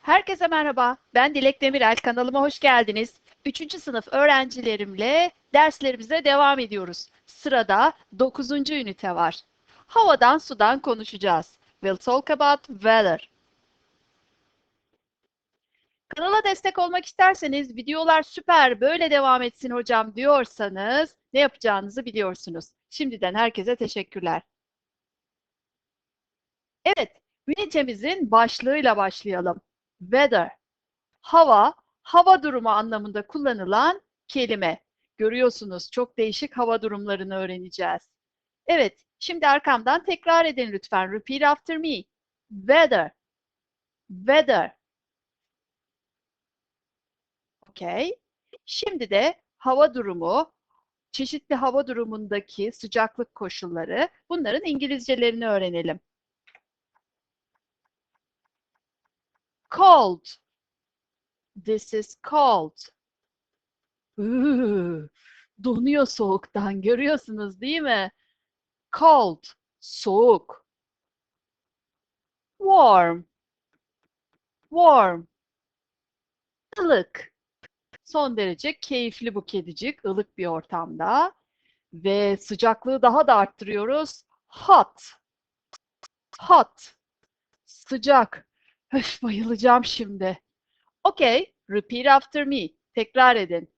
Herkese merhaba. Ben Dilek Demirel. Kanalıma hoş geldiniz. Üçüncü sınıf öğrencilerimle derslerimize devam ediyoruz. Sırada 9. ünite var. Havadan sudan konuşacağız. We'll talk about weather. Kanala destek olmak isterseniz videolar süper böyle devam etsin hocam diyorsanız ne yapacağınızı biliyorsunuz. Şimdiden herkese teşekkürler. Evet, ünitemizin başlığıyla başlayalım. Weather. Hava, hava durumu anlamında kullanılan kelime. Görüyorsunuz çok değişik hava durumlarını öğreneceğiz. Evet, şimdi arkamdan tekrar edin lütfen. Repeat after me. Weather. Weather. Okay. Şimdi de hava durumu, çeşitli hava durumundaki sıcaklık koşulları, bunların İngilizcelerini öğrenelim. Cold. This is cold. Iıı, donuyor soğuktan. Görüyorsunuz değil mi? Cold. Soğuk. Warm. Warm. ılık. Son derece keyifli bu kedicik, ılık bir ortamda. Ve sıcaklığı daha da arttırıyoruz. Hot. Hot. Sıcak. Öf, bayılacağım şimdi. Okay, repeat after me. Tekrar edin.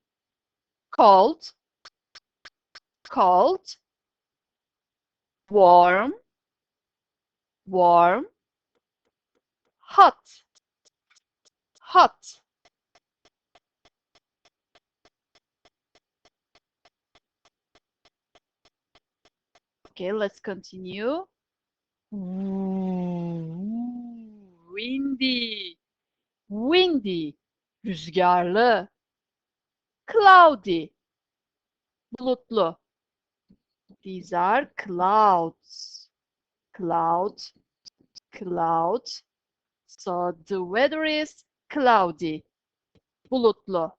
Cold. Cold. Warm. Warm. Hot. Hot. Okay, let's continue. Windy. Windy. Rüzgarlı. Cloudy. Bulutlu. These are clouds. Cloud. Cloud. So the weather is cloudy. Bulutlu.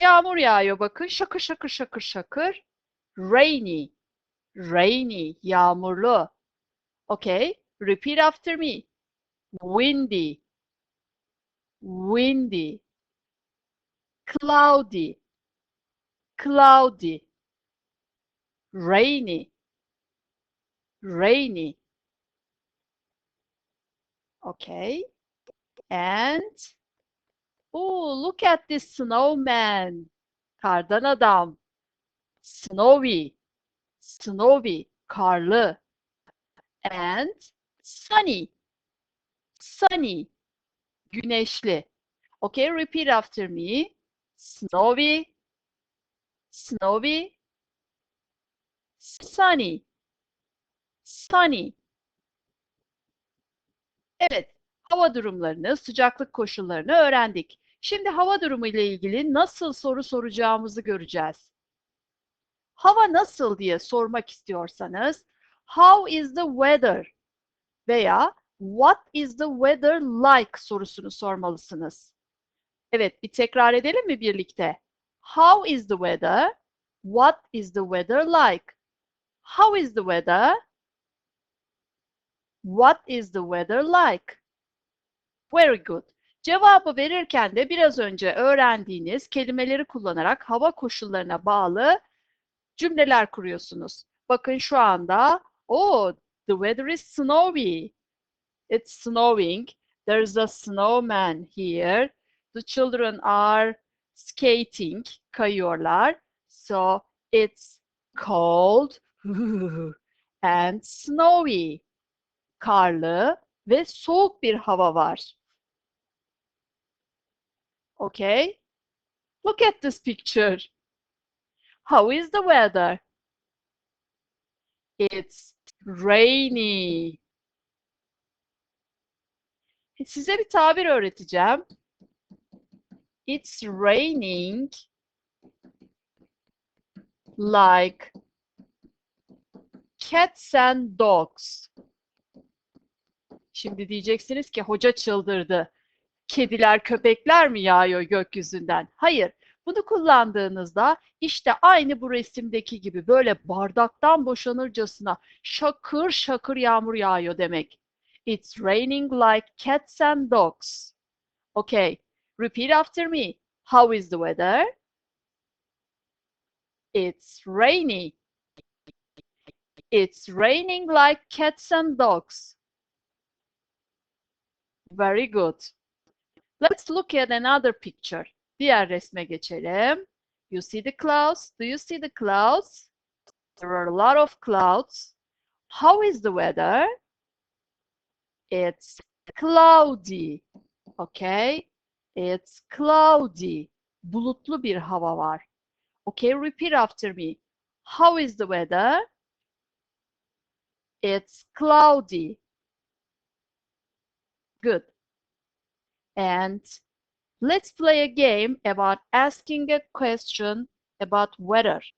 Yağmur yağıyor bakın. Şakır şakır şakır şakır. Rainy. Rainy. Yağmurlu. Okay. Repeat after me. Windy. Windy. Cloudy. Cloudy. Rainy. Rainy. Okay. And oh, look at this snowman. Kardan adam. Snowy. Snowy. Karlı. And sunny. Sunny. Güneşli. Okay, repeat after me. Snowy. Snowy. Sunny. Sunny. Evet, hava durumlarını, sıcaklık koşullarını öğrendik. Şimdi hava durumu ile ilgili nasıl soru soracağımızı göreceğiz. Hava nasıl diye sormak istiyorsanız, how is the weather veya what is the weather like sorusunu sormalısınız. Evet, bir tekrar edelim mi birlikte? How is the weather? What is the weather like? How is the weather? What is the weather like? Very good. Cevabı verirken de biraz önce öğrendiğiniz kelimeleri kullanarak hava koşullarına bağlı cümleler kuruyorsunuz. Bakın şu anda, oh, the weather is snowy. It's snowing. There's a snowman here. The children are skating, kayıyorlar. So it's cold and snowy. Karlı ve soğuk bir hava var. Okay? Look at this picture. How is the weather? It's rainy. Size bir tabir öğreteceğim. It's raining like cats and dogs. Şimdi diyeceksiniz ki hoca çıldırdı. Kediler, köpekler mi yağıyor gökyüzünden? Hayır. Bunu kullandığınızda işte aynı bu resimdeki gibi böyle bardaktan boşanırcasına şakır şakır yağmur yağıyor demek. It's raining like cats and dogs. Okay, repeat after me. How is the weather? It's rainy. It's raining like cats and dogs. Very good. Let's look at another picture. Diğer resme geçelim. You see the clouds? Do you see the clouds? There are a lot of clouds. How is the weather? It's cloudy. Okay? It's cloudy. Bulutlu bir hava var. Okay, repeat after me. How is the weather? It's cloudy. Good. And let's play a game about asking a question about weather.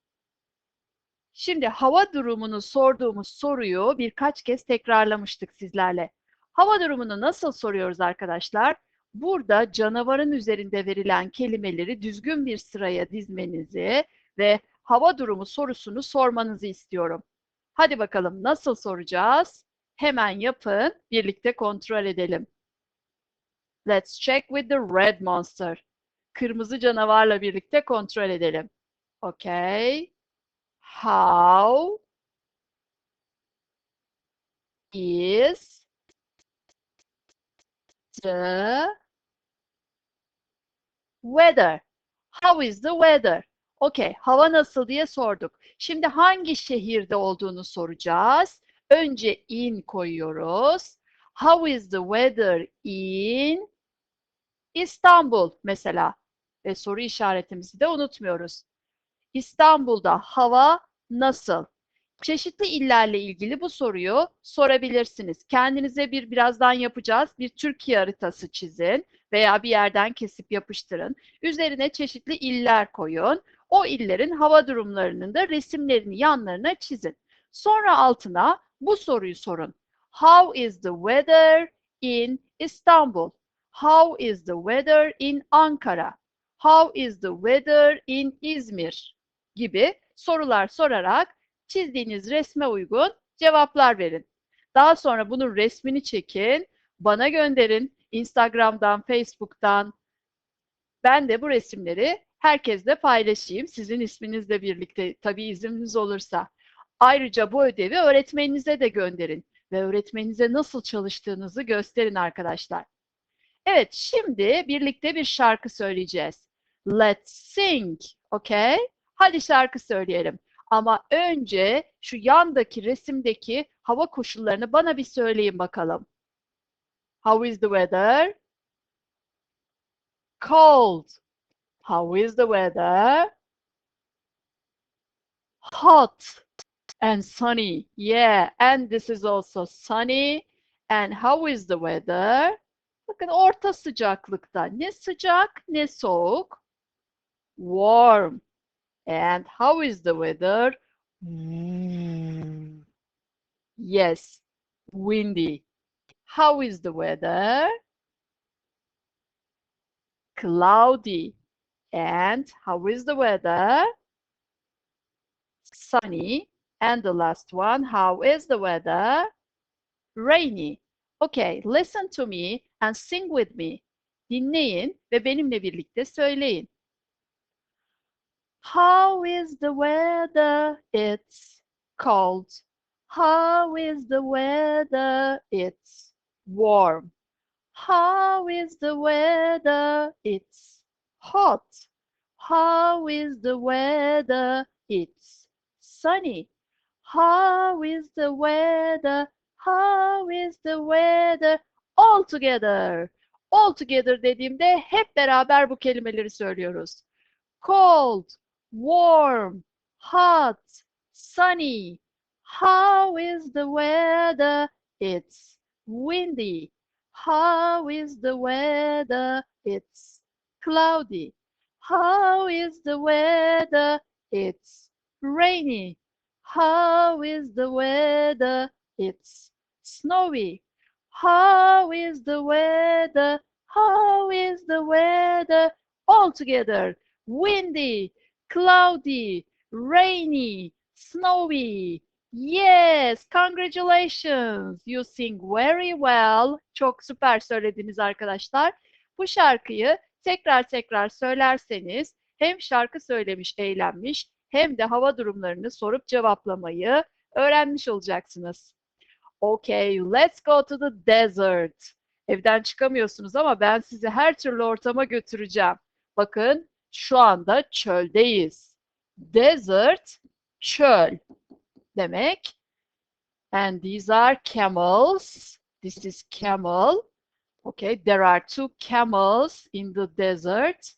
Şimdi hava durumunu sorduğumuz soruyu birkaç kez tekrarlamıştık sizlerle. Hava durumunu nasıl soruyoruz arkadaşlar? Burada canavarın üzerinde verilen kelimeleri düzgün bir sıraya dizmenizi ve hava durumu sorusunu sormanızı istiyorum. Hadi bakalım nasıl soracağız? Hemen yapın, birlikte kontrol edelim. Let's check with the red monster. Kırmızı canavarla birlikte kontrol edelim. Okay. How is the weather? How is the weather? Okay, hava nasıl diye sorduk. Şimdi hangi şehirde olduğunu soracağız. Önce in koyuyoruz. How is the weather in İstanbul mesela? Ve soru işaretimizi de unutmuyoruz. İstanbul'da hava nasıl? Çeşitli illerle ilgili bu soruyu sorabilirsiniz. Kendinize bir birazdan yapacağız. Bir Türkiye haritası çizin veya bir yerden kesip yapıştırın. Üzerine çeşitli iller koyun. O illerin hava durumlarının da resimlerini yanlarına çizin. Sonra altına bu soruyu sorun. How is the weather in Istanbul? How is the weather in Ankara? How is the weather in İzmir? gibi sorular sorarak çizdiğiniz resme uygun cevaplar verin. Daha sonra bunun resmini çekin, bana gönderin. Instagram'dan, Facebook'tan. Ben de bu resimleri herkesle paylaşayım. Sizin isminizle birlikte tabii izniniz olursa. Ayrıca bu ödevi öğretmeninize de gönderin ve öğretmeninize nasıl çalıştığınızı gösterin arkadaşlar. Evet, şimdi birlikte bir şarkı söyleyeceğiz. Let's sing, okay? Hadi şarkı söyleyelim. Ama önce şu yandaki resimdeki hava koşullarını bana bir söyleyin bakalım. How is the weather? Cold. How is the weather? Hot and sunny. Yeah, and this is also sunny. And how is the weather? Bakın orta sıcaklıkta. Ne sıcak ne soğuk. Warm. And how is the weather? Yes, windy. How is the weather? Cloudy. And how is the weather? Sunny. And the last one, how is the weather? Rainy. Okay, listen to me and sing with me. Dinleyin ve benimle birlikte söyleyin. How is the weather? It's cold. How is the weather? It's warm. How is the weather? It's hot. How is the weather? It's sunny. How is the weather? How is the weather? All together. All together dediğimde hep beraber bu kelimeleri söylüyoruz. Cold, warm, hot, sunny. How is the weather? It's windy. How is the weather? It's cloudy. How is the weather? It's rainy. How is the weather? It's snowy. How is the weather? How is the weather? All together. Windy, cloudy, rainy, snowy. Yes, congratulations. You sing very well. Çok süper söylediniz arkadaşlar. Bu şarkıyı tekrar tekrar söylerseniz hem şarkı söylemiş, eğlenmiş hem de hava durumlarını sorup cevaplamayı öğrenmiş olacaksınız. Okay, let's go to the desert. Evden çıkamıyorsunuz ama ben sizi her türlü ortama götüreceğim. Bakın şu anda çöldeyiz. Desert, çöl demek. And these are camels. This is camel. Okay, there are two camels in the desert.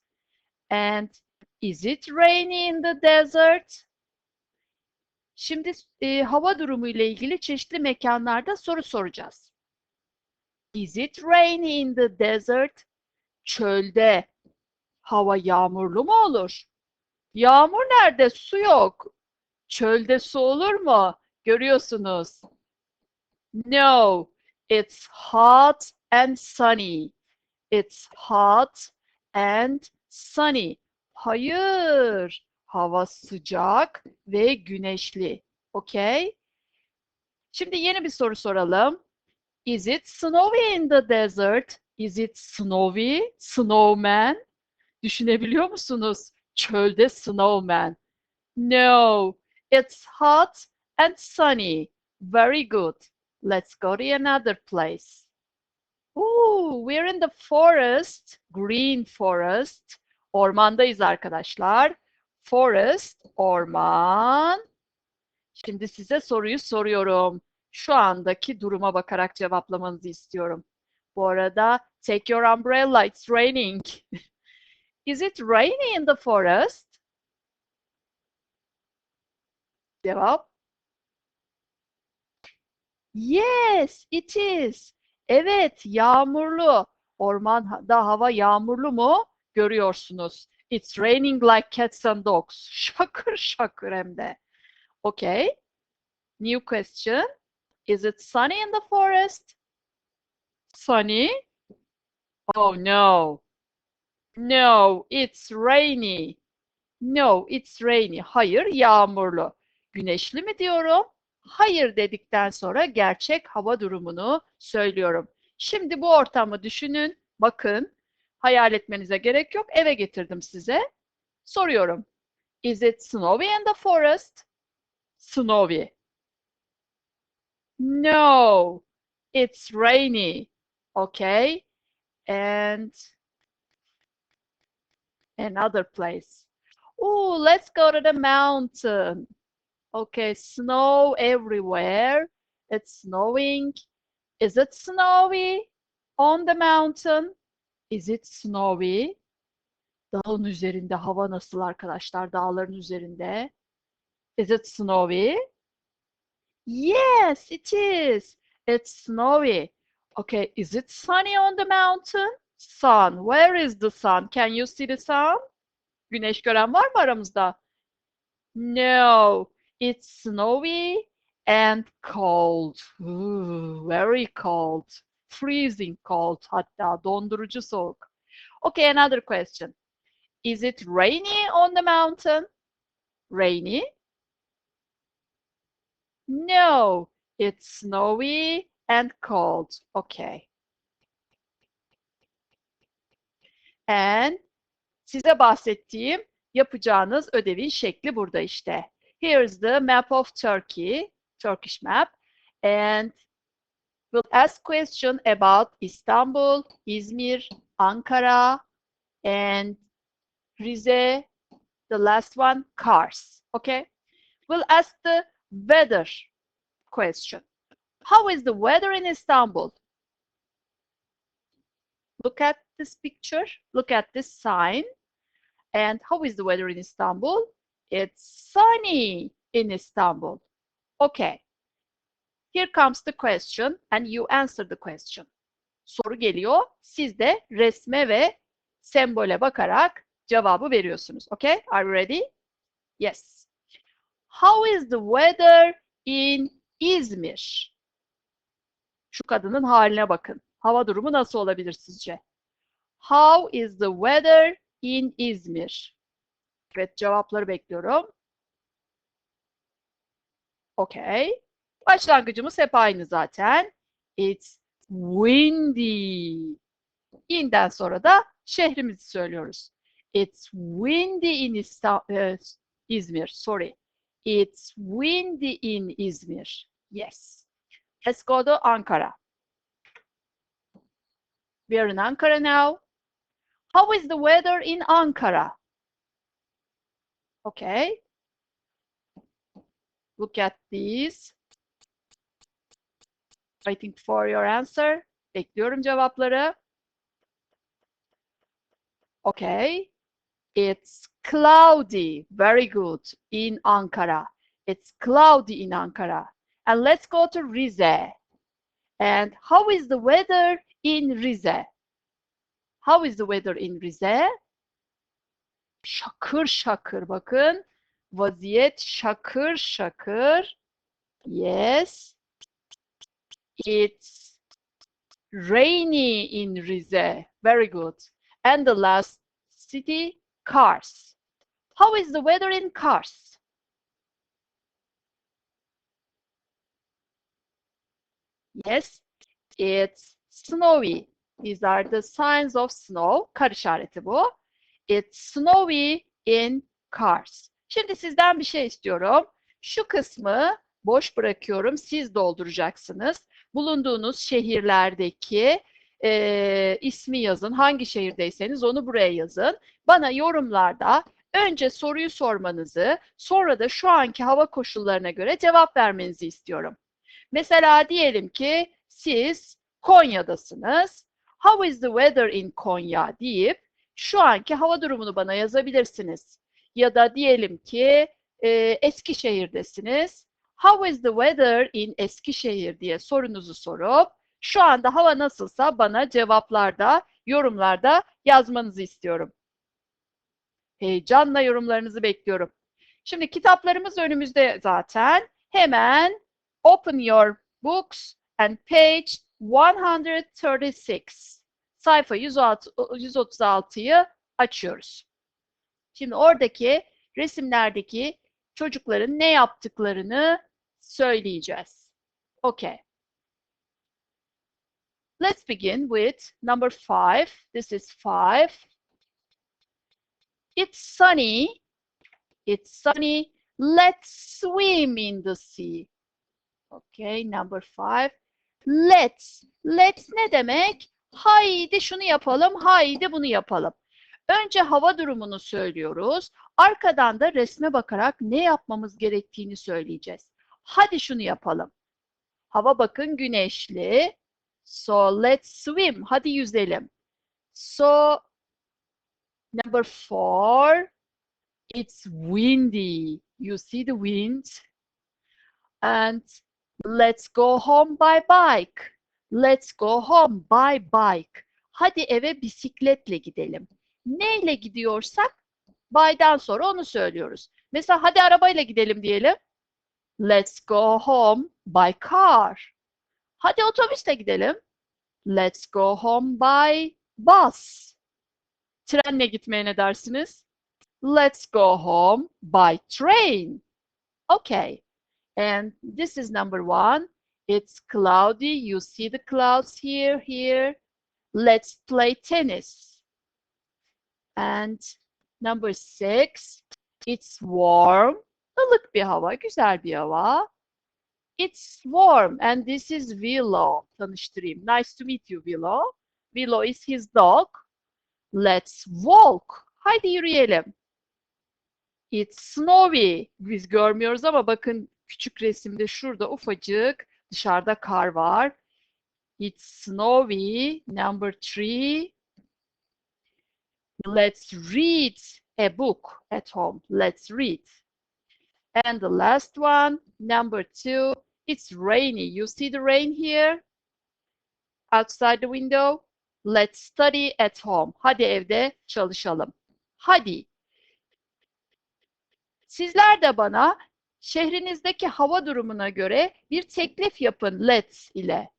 And is it rainy in the desert? Şimdi e, hava durumu ile ilgili çeşitli mekanlarda soru soracağız. Is it rainy in the desert? Çölde hava yağmurlu mu olur? Yağmur nerede? Su yok. Çölde su olur mu? Görüyorsunuz. No, it's hot and sunny. It's hot and sunny. Hayır, hava sıcak ve güneşli. Okay? Şimdi yeni bir soru soralım. Is it snowy in the desert? Is it snowy? Snowman? Düşünebiliyor musunuz? Çölde snowman. No, it's hot and sunny. Very good. Let's go to another place. Ooh, we're in the forest, green forest. Ormandayız arkadaşlar. Forest, orman. Şimdi size soruyu soruyorum. Şu andaki duruma bakarak cevaplamanızı istiyorum. Bu arada take your umbrella, it's raining. Is it rainy in the forest? Cevap. Yes, it is. Evet, yağmurlu. Ormanda hava yağmurlu mu? Görüyorsunuz. It's raining like cats and dogs. Şakır şakır hem de. Okay. New question. Is it sunny in the forest? Sunny? Oh no. No, it's rainy. No, it's rainy. Hayır, yağmurlu. Güneşli mi diyorum? Hayır dedikten sonra gerçek hava durumunu söylüyorum. Şimdi bu ortamı düşünün. Bakın, hayal etmenize gerek yok. Eve getirdim size. Soruyorum. Is it snowy in the forest? Snowy. No, it's rainy. Okay. And another place. Oh, let's go to the mountain. Okay, snow everywhere. It's snowing. Is it snowy on the mountain? Is it snowy? Dağın üzerinde hava nasıl arkadaşlar? Dağların üzerinde. Is it snowy? Yes, it is. It's snowy. Okay, is it sunny on the mountain? Sun. Where is the sun? Can you see the sun? Güneş gören var mı aramızda? No, it's snowy and cold. Ooh, very cold. Freezing cold hatta dondurucu soğuk. Okay, another question. Is it rainy on the mountain? Rainy? No, it's snowy and cold. Okay. And size bahsettiğim yapacağınız ödevin şekli burada işte. Here's the map of Turkey, Turkish map. And we'll ask question about Istanbul, İzmir, Ankara, and Rize, the last one, Kars. Okay? We'll ask the weather question. How is the weather in Istanbul? Look at this picture. Look at this sign. And how is the weather in Istanbul? It's sunny in Istanbul. Okay. Here comes the question and you answer the question. Soru geliyor. Siz de resme ve sembole bakarak cevabı veriyorsunuz. Okay? Are you ready? Yes. How is the weather in İzmir? Şu kadının haline bakın. Hava durumu nasıl olabilir sizce? How is the weather in İzmir? Evet, cevapları bekliyorum. Okay. Başlangıcımız hep aynı zaten. It's windy. İnden sonra da şehrimizi söylüyoruz. It's windy in İsta- e, İzmir. Sorry. It's windy in İzmir. Yes. Let's go to Ankara. We are in Ankara now. How is the weather in Ankara? Okay. Look at these. Waiting for your answer. Bekliyorum cevapları. Okay. It's cloudy. Very good. In Ankara. It's cloudy in Ankara. And let's go to Rize. And how is the weather in Rize? How is the weather in Rize? Şakır şakır bakın. Vaziyet şakır şakır. Yes. It's rainy in Rize. Very good. And the last city, Kars. How is the weather in Kars? Yes, it's snowy. These are the signs of snow. Kar işareti bu. It's snowy in Kars. Şimdi sizden bir şey istiyorum. Şu kısmı boş bırakıyorum. Siz dolduracaksınız. Bulunduğunuz şehirlerdeki e, ismi yazın. Hangi şehirdeyseniz onu buraya yazın. Bana yorumlarda önce soruyu sormanızı, sonra da şu anki hava koşullarına göre cevap vermenizi istiyorum. Mesela diyelim ki siz Konya'dasınız. How is the weather in Konya deyip şu anki hava durumunu bana yazabilirsiniz. Ya da diyelim ki e, Eskişehir'desiniz. How is the weather in Eskişehir diye sorunuzu sorup şu anda hava nasılsa bana cevaplarda, yorumlarda yazmanızı istiyorum. Heyecanla yorumlarınızı bekliyorum. Şimdi kitaplarımız önümüzde zaten. Hemen open your books and page 136. Sayfa 106 136'yı açıyoruz. Şimdi oradaki resimlerdeki çocukların ne yaptıklarını söyleyeceğiz. Okay. Let's begin with number five. This is five. It's sunny. It's sunny. Let's swim in the sea. Okay, number five. Let's. Let's ne demek? Haydi şunu yapalım, haydi bunu yapalım. Önce hava durumunu söylüyoruz. Arkadan da resme bakarak ne yapmamız gerektiğini söyleyeceğiz. Hadi şunu yapalım. Hava bakın güneşli. So let's swim. Hadi yüzelim. So number four, it's windy. You see the wind. And let's go home by bike. Let's go home by bike. Hadi eve bisikletle gidelim. Neyle gidiyorsak by'dan sonra onu söylüyoruz. Mesela hadi arabayla gidelim diyelim. Let's go home by car. Hadi otobüsle gidelim. Let's go home by bus. Trenle gitmeye ne dersiniz? Let's go home by train. Okay. And this is number one. It's cloudy. You see the clouds here, here. Let's play tennis. And number six, it's warm. Ilık bir hava, güzel bir hava. It's warm and this is Willow. Tanıştırayım. Nice to meet you Willow. Willow is his dog. Let's walk. Haydi yürüyelim. It's snowy. Biz görmüyoruz ama bakın küçük resimde şurada ufacık dışarıda kar var. It's snowy. Number three. Let's read a book at home. Let's read. And the last one, number two, it's rainy. You see the rain here? Outside the window. Let's study at home. Hadi evde çalışalım. Hadi. Sizler de bana şehrinizdeki hava durumuna göre bir teklif yapın let's ile.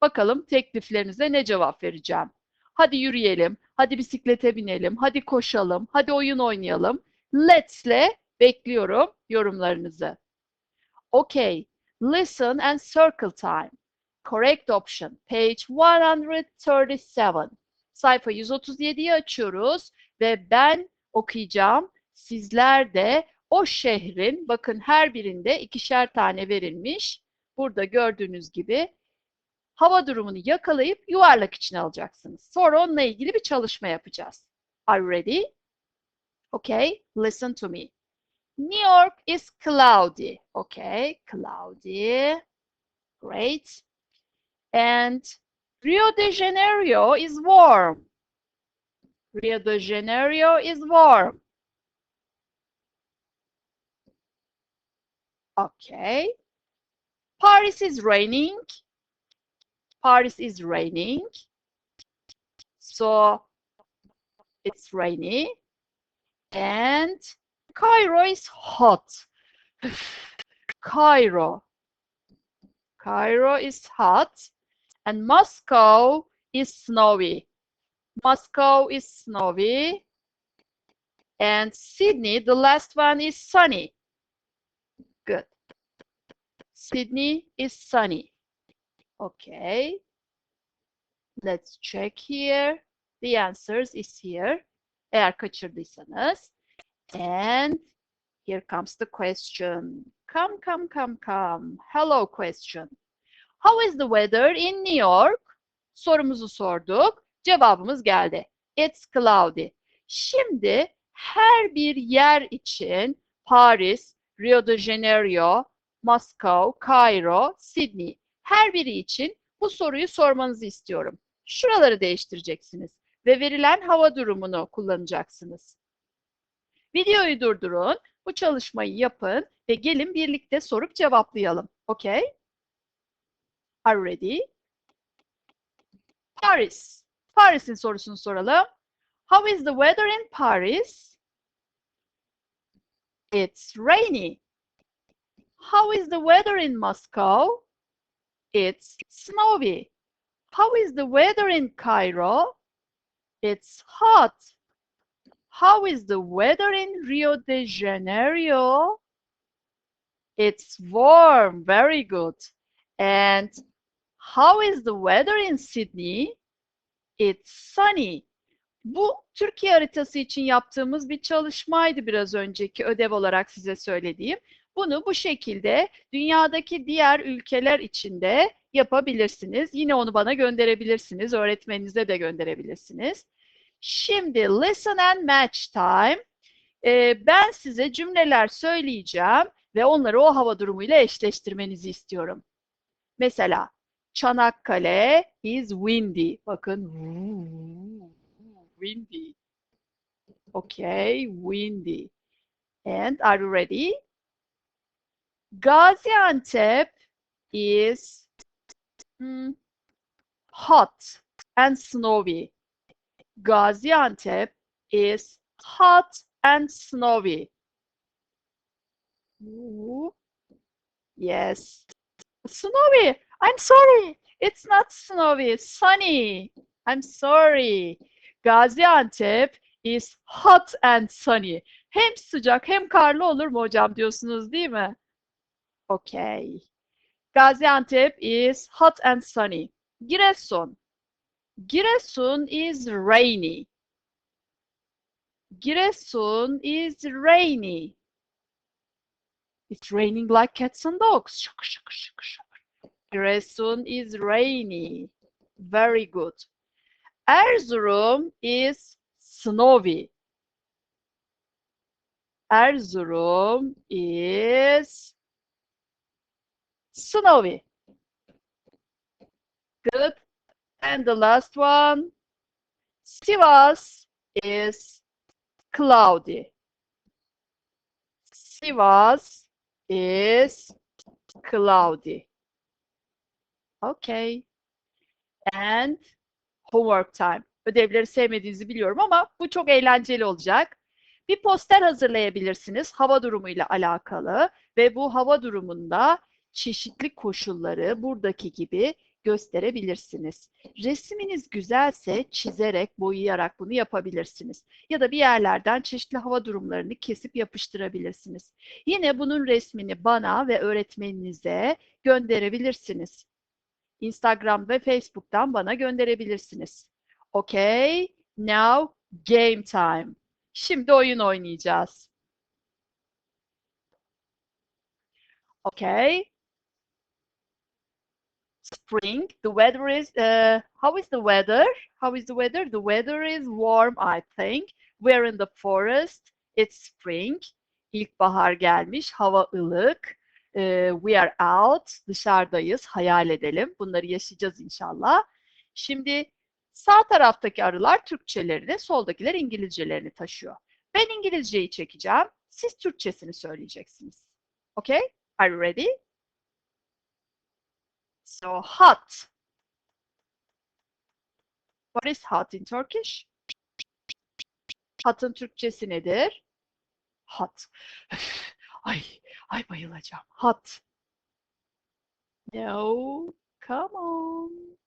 Bakalım tekliflerinize ne cevap vereceğim. Hadi yürüyelim, hadi bisiklete binelim, hadi koşalım, hadi oyun oynayalım. Let's ile bekliyorum yorumlarınızı. Okay. Listen and circle time. Correct option. Page 137. Sayfa 137'yi açıyoruz ve ben okuyacağım. Sizler de o şehrin, bakın her birinde ikişer tane verilmiş. Burada gördüğünüz gibi hava durumunu yakalayıp yuvarlak içine alacaksınız. Sonra onunla ilgili bir çalışma yapacağız. Are you ready? Okay, listen to me. New York is cloudy. Okay, cloudy. Great. And Rio de Janeiro is warm. Rio de Janeiro is warm. Okay. Paris is raining. Paris is raining. So it's rainy. And Cairo is hot. Cairo. Cairo is hot. And Moscow is snowy. Moscow is snowy. And Sydney, the last one is sunny. Good. Sydney is sunny. Okay. Let's check here. The answers is here. Eğer kaçırdıysanız. And here comes the question. Come, come, come, come. Hello question. How is the weather in New York? Sorumuzu sorduk. Cevabımız geldi. It's cloudy. Şimdi her bir yer için Paris, Rio de Janeiro, Moskova, Cairo, Sydney her biri için bu soruyu sormanızı istiyorum. Şuraları değiştireceksiniz ve verilen hava durumunu kullanacaksınız. Videoyu durdurun, bu çalışmayı yapın ve gelin birlikte sorup cevaplayalım. Okay? Are you ready? Paris. Paris'in sorusunu soralım. How is the weather in Paris? It's rainy. How is the weather in Moscow? It's snowy. How is the weather in Cairo? It's hot. How is the weather in Rio de Janeiro? It's warm. Very good. And how is the weather in Sydney? It's sunny. Bu Türkiye haritası için yaptığımız bir çalışmaydı biraz önceki ödev olarak size söylediğim. Bunu bu şekilde dünyadaki diğer ülkeler için de yapabilirsiniz. Yine onu bana gönderebilirsiniz. Öğretmeninize de gönderebilirsiniz. Şimdi listen and match time. Ee, ben size cümleler söyleyeceğim ve onları o hava durumuyla eşleştirmenizi istiyorum. Mesela Çanakkale is windy. Bakın windy. Okay, windy. And are you ready? Gaziantep is hmm, hot and snowy. Gaziantep is hot and snowy. Ooh. Yes. Snowy. I'm sorry. It's not snowy. Sunny. I'm sorry. Gaziantep is hot and sunny. Hem sıcak hem karlı olur mu hocam diyorsunuz değil mi? Okay. Gaziantep is hot and sunny. Giresun. Giresun is rainy. Giresun is rainy. It's raining like cats and dogs. Giresun is rainy. Very good. Erzurum is snowy. Erzurum is snowy. Good. And the last one, Sivas is cloudy. Sivas is cloudy. Okay. And homework time. Ödevleri sevmediğinizi biliyorum ama bu çok eğlenceli olacak. Bir poster hazırlayabilirsiniz hava durumuyla alakalı ve bu hava durumunda çeşitli koşulları buradaki gibi gösterebilirsiniz. Resminiz güzelse çizerek, boyayarak bunu yapabilirsiniz. Ya da bir yerlerden çeşitli hava durumlarını kesip yapıştırabilirsiniz. Yine bunun resmini bana ve öğretmeninize gönderebilirsiniz. Instagram ve Facebook'tan bana gönderebilirsiniz. Okay, now game time. Şimdi oyun oynayacağız. Okay. Spring. The weather is. Uh, how is the weather? How is the weather? The weather is warm, I think. We're in the forest. It's spring. İlkbahar gelmiş. Hava ılık. Uh, we are out. Dışarıdayız. Hayal edelim. Bunları yaşayacağız inşallah. Şimdi sağ taraftaki arılar Türkçelerini, soldakiler İngilizcelerini taşıyor. Ben İngilizceyi çekeceğim. Siz Türkçesini söyleyeceksiniz. Okay? Are you ready? So hot. What is hot in Turkish? Hot'ın Türkçesi nedir? Hot. ay, ay bayılacağım. Hot. No, come on.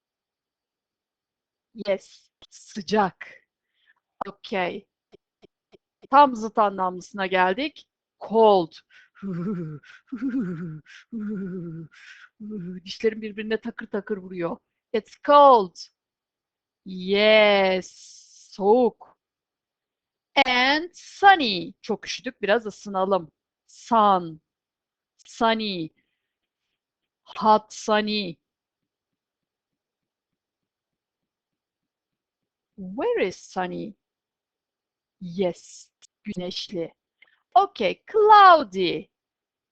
Yes, sıcak. Okay. Tam zıt anlamlısına geldik. Cold. Dişlerim birbirine takır takır vuruyor. It's cold. Yes. Soğuk. And sunny. Çok üşüdük. Biraz ısınalım. Sun. Sunny. Hot sunny. Where is sunny? Yes. Güneşli. Okay. Cloudy.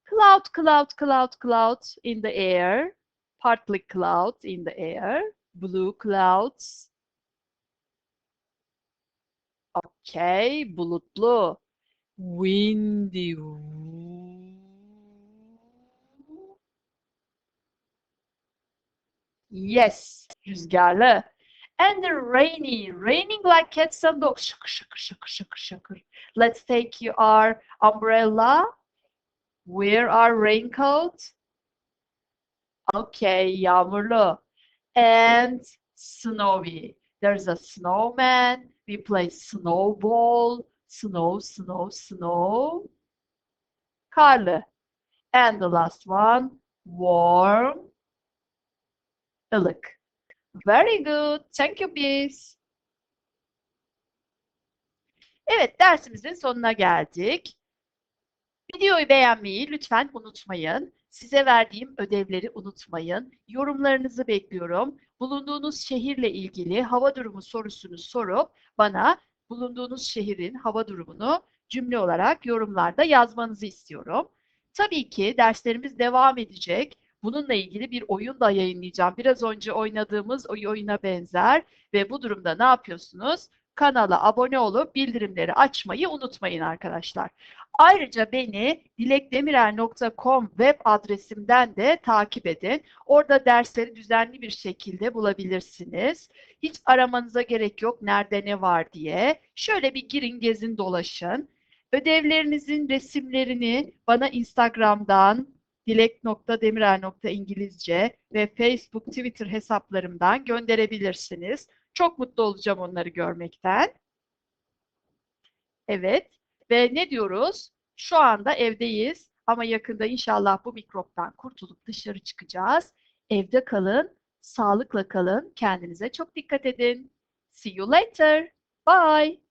Cloud, cloud, cloud, cloud in the air. Partly cloud in the air. Blue clouds. Okay, bulutlu. Windy. Yes, rüzgarlı. And the rainy, raining like cats and dogs. Şakır şakır şakır şakır şakır. Let's take you our umbrella. Wear our raincoat. Okay, yağmurlu. And snowy. There's a snowman. We play snowball. Snow, snow, snow. Karlı. And the last one, warm. ılık. Very good. Thank you, bees. Evet, dersimizin sonuna geldik. Videoyu beğenmeyi lütfen unutmayın. Size verdiğim ödevleri unutmayın. Yorumlarınızı bekliyorum. Bulunduğunuz şehirle ilgili hava durumu sorusunu sorup bana bulunduğunuz şehrin hava durumunu cümle olarak yorumlarda yazmanızı istiyorum. Tabii ki derslerimiz devam edecek. Bununla ilgili bir oyun da yayınlayacağım. Biraz önce oynadığımız o oyuna benzer ve bu durumda ne yapıyorsunuz? Kanala abone olup bildirimleri açmayı unutmayın arkadaşlar. Ayrıca beni dilekdemirel.com web adresimden de takip edin. Orada dersleri düzenli bir şekilde bulabilirsiniz. Hiç aramanıza gerek yok nerede ne var diye. Şöyle bir girin gezin dolaşın. Ödevlerinizin resimlerini bana Instagram'dan dilek.demirel.ingilizce ve Facebook, Twitter hesaplarımdan gönderebilirsiniz. Çok mutlu olacağım onları görmekten. Evet. Ve ne diyoruz? Şu anda evdeyiz ama yakında inşallah bu mikroptan kurtulup dışarı çıkacağız. Evde kalın, sağlıkla kalın, kendinize çok dikkat edin. See you later. Bye.